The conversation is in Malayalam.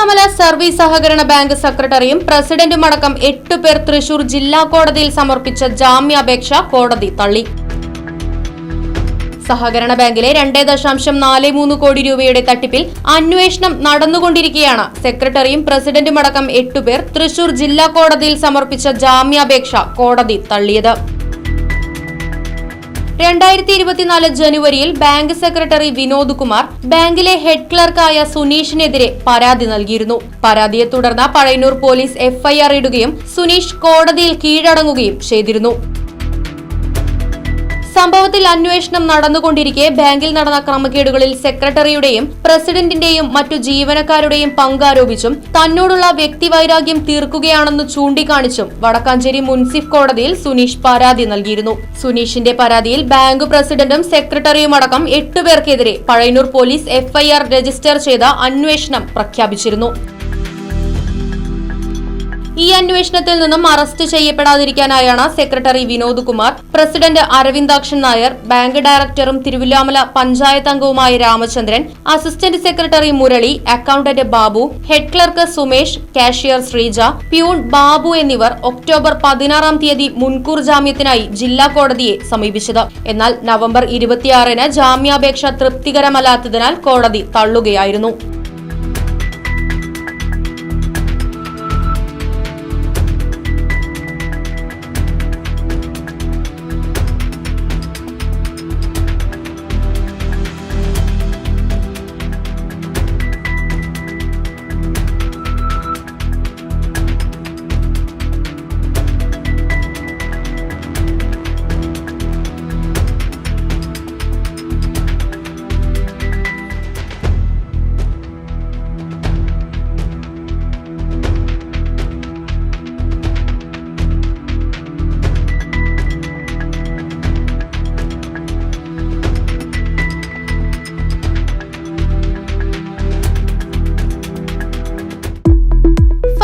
Thiruvannamala service സഹകരണ ബാങ്ക് സെക്രട്ടറിയും പ്രസിഡന്റും അടക്കം എട്ട് പേർ തൃശൂർ ജില്ലാ കോടതിയിൽ സമർപ്പിച്ച ജാമ്യാപേക്ഷ കോടതി തള്ളി. സഹകരണ ബാങ്കിലെ രണ്ടേ ദശാംശം നാല് മൂന്ന് കോടി രൂപയുടെ തട്ടിപ്പിൽ അന്വേഷണം നടന്നുകൊണ്ടിരിക്കെയാണ് സെക്രട്ടറിയും പ്രസിഡന്റുമടക്കം എട്ടുപേർ തൃശൂർ ജില്ലാ കോടതിയിൽ സമർപ്പിച്ച ജാമ്യാപേക്ഷ കോടതി തള്ളിയത്. രണ്ടായിരത്തി ഇരുപത്തിനാല് ജനുവരിയിൽ ബാങ്ക് സെക്രട്ടറി വിനോദ് കുമാർ ബാങ്കിലെ ഹെഡ് ക്ലർക്കായ സുനീഷിനെതിരെ പരാതി നൽകിയിരുന്നു. പരാതിയെ തുടർന്ന് പഴയന്നൂർ പോലീസ് എഫ്ഐആർ ഇടുകയും സുനീഷ് കോടതിയിൽ കീഴടങ്ങുകയും ചെയ്തിരുന്നു. സംഭവത്തിൽ അന്വേഷണം നടന്നുകൊണ്ടിരിക്കെ ബാങ്കിൽ നടന്ന ക്രമക്കേടുകളിൽ സെക്രട്ടറിയുടെയും പ്രസിഡന്റിന്റെയും മറ്റു ജീവനക്കാരുടെയും പങ്കാരോപിച്ചും തന്നോടുള്ള വ്യക്തിവൈരാഗ്യം തീർക്കുകയാണെന്ന് ചൂണ്ടിക്കാണിച്ചും വടക്കാഞ്ചേരി മുൻസിഫ് കോടതിയിൽ സുനീഷ് പരാതി നൽകിയിരുന്നു. സുനീഷിന്റെ പരാതിയിൽ ബാങ്ക് പ്രസിഡന്റും സെക്രട്ടറിയും അടക്കം എട്ടുപേർക്കെതിരെ പഴയന്നൂർ പോലീസ് എഫ്ഐആർ രജിസ്റ്റർ ചെയ്ത അന്വേഷണം പ്രഖ്യാപിച്ചിരുന്നു. ഈ അന്വേഷണത്തിൽ നിന്നും arrest ചെയ്യപ്പെടാതിരിക്കാനായാണ് secretary Vinod Kumar president Aravindakshan Nair bank ഡയറക്ടറും തിരുവില്ലാമല പഞ്ചായത്ത് അംഗവുമായ Ramachandran assistant secretary Murali accountant Babu head clerk Sumesh cashier Sreeja peon Babu എന്നിവർ ഒക്ടോബർ പതിനാറാം തീയതി മുൻകൂർ ജാമ്യത്തിനായി ജില്ലാ കോടതിയെ സമീപിച്ചത്. എന്നാൽ നവംബർ ഇരുപത്തിയാറിന് ജാമ്യാപേക്ഷ തൃപ്തികരമല്ലാത്തതിനാൽ കോടതി തള്ളുകയായിരുന്നു.